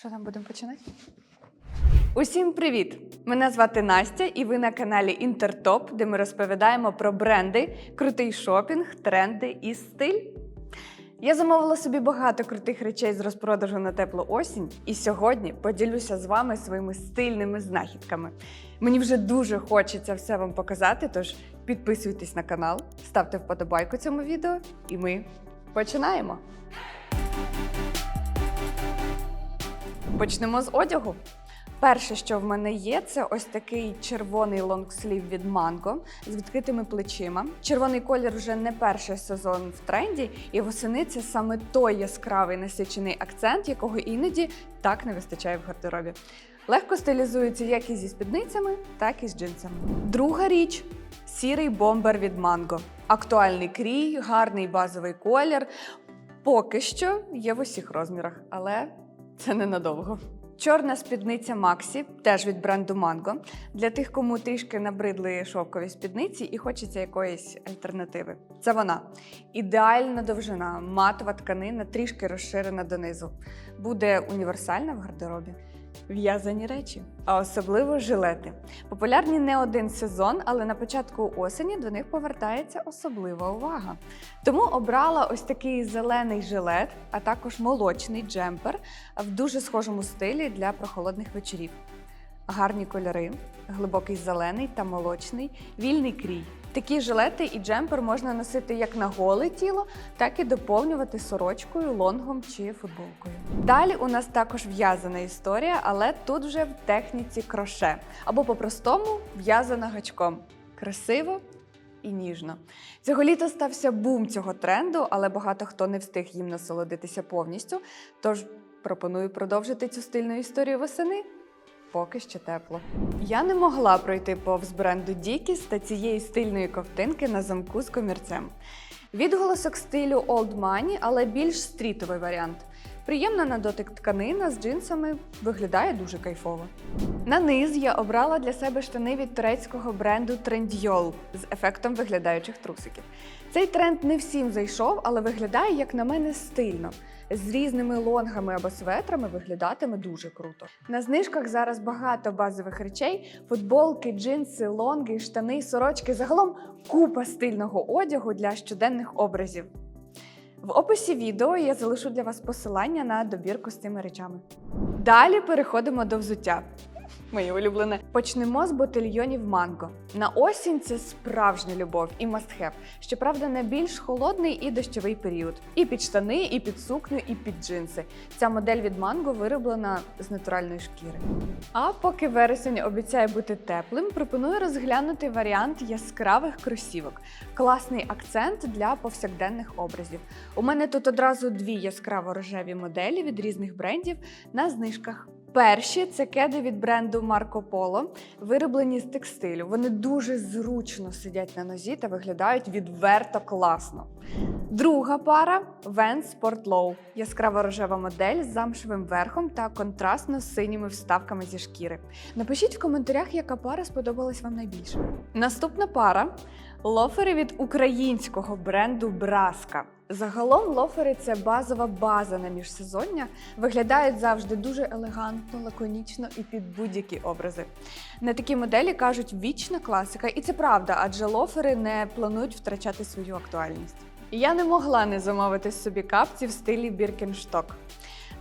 Що там будемо починати? Усім привіт! Мене звати Настя, і ви на каналі Інтертоп, де ми розповідаємо про бренди, крутий шопінг, тренди і стиль. Я замовила собі багато крутих речей з розпродажу на теплу осінь, і сьогодні поділюся з вами своїми стильними знахідками. Мені вже дуже хочеться все вам показати, тож підписуйтесь на канал, ставте вподобайку цьому відео, і ми починаємо. Почнемо з одягу. Перше, що в мене є, це ось такий червоний лонгслів від Mango з відкритими плечима. Червоний колір вже не перший сезон в тренді, і восени це саме той яскравий насичений акцент, якого іноді так не вистачає в гардеробі. Легко стилізується як і зі спідницями, так і з джинсами. Друга річ сірий бомбер від Mango. Актуальний крій, гарний базовий колір. Поки що є в усіх розмірах, але це ненадовго. Чорна спідниця Максі, теж від бренду Mango. Для тих, кому трішки набридли шовкові спідниці і хочеться якоїсь альтернативи. Це вона. Ідеальна довжина, матова тканина, трішки розширена донизу. Буде універсальна в гардеробі. В'язані речі, а особливо жилети. Популярні не один сезон, але на початку осені до них повертається особлива увага. Тому обрала ось такий зелений жилет, а також молочний джемпер в дуже схожому стилі для прохолодних вечорів. Гарні кольори, глибокий зелений та молочний, вільний крій. Такі жилети і джемпер можна носити як на голе тіло, так і доповнювати сорочкою, лонгом чи футболкою. Далі у нас також в'язана історія, але тут вже в техніці кроше або по-простому в'язана гачком. Красиво і ніжно. Цього літа стався бум цього тренду, але багато хто не встиг їм насолодитися повністю. Тож пропоную продовжити цю стильну історію восени. Поки ще тепло. Я не могла пройти повз бренду Дікіс та цієї стильної ковтинки на замку з комірцем. Відголосок стилю Old Money, але більш стрітовий варіант. Приємна на дотик тканина з джинсами виглядає дуже кайфово. На низ я обрала для себе штани від турецького бренду Trendyol з ефектом виглядаючих трусиків. Цей тренд не всім зайшов, але виглядає, як на мене, стильно. З різними лонгами або светрами виглядатиме дуже круто. На знижках зараз багато базових речей: футболки, джинси, лонги, штани, сорочки. Загалом купа стильного одягу для щоденних образів. В описі відео я залишу для вас посилання на добірку з цими речами. Далі переходимо до взуття. Моє улюблене. Почнемо з ботильйонів манго. На осінь це справжня любов і мастхев. Щоправда, на більш холодний і дощовий період. І під штани, і під сукню, і під джинси. Ця модель від манго вироблена з натуральної шкіри. А поки вересень обіцяє бути теплим, пропоную розглянути варіант яскравих кросівок. Класний акцент для повсякденних образів. У мене тут одразу дві яскраво рожеві моделі від різних брендів на знижках. Перші це кеди від бренду Marco Polo, вироблені з текстилю. Вони дуже зручно сидять на нозі та виглядають відверто класно. Друга пара Vans Sport Low. яскрава рожева модель з замшевим верхом та контрастно синіми вставками зі шкіри. Напишіть в коментарях, яка пара сподобалась вам найбільше. Наступна пара лофери від українського бренду Браска. Загалом лофери це базова база на міжсезоння. Виглядають завжди дуже елегантно, лаконічно і під будь-які образи. На такі моделі кажуть вічна класика, і це правда, адже лофери не планують втрачати свою актуальність. Я не могла не замовити собі капці в стилі Біркеншток.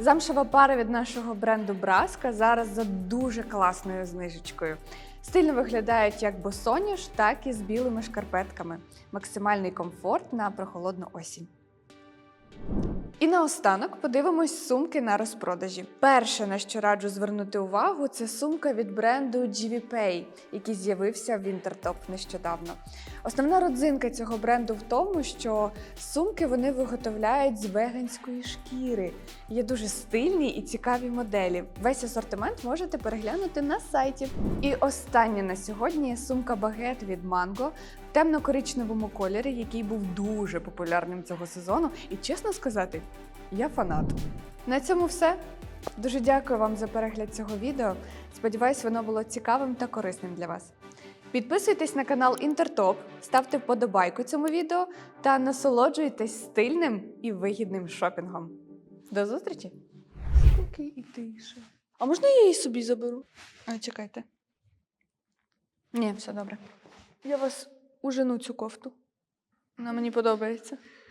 Замшева пара від нашого бренду Браска зараз за дуже класною знижечкою. Стильно виглядають як босоніж, так і з білими шкарпетками. Максимальний комфорт на прохолодну осінь. Наостанок подивимось сумки на розпродажі. Перше, на що раджу звернути увагу, це сумка від бренду GVPay, який з'явився в Wintertop нещодавно. Основна родзинка цього бренду в тому, що сумки вони виготовляють з веганської шкіри. Є дуже стильні і цікаві моделі. Весь асортимент можете переглянути на сайті. І останнє на сьогодні сумка багет від Mango темно-коричневому кольорі, який був дуже популярним цього сезону. І чесно сказати, я фанат. На цьому все. Дуже дякую вам за перегляд цього відео. Сподіваюсь, воно було цікавим та корисним для вас. Підписуйтесь на канал Інтертоп, ставте вподобайку цьому відео та насолоджуйтесь стильним і вигідним шопінгом. До зустрічі! Тихенький і тише. А можна я її собі заберу? А, чекайте. Ні, все добре. Я вас ужену цю кофту. Вона мені подобається.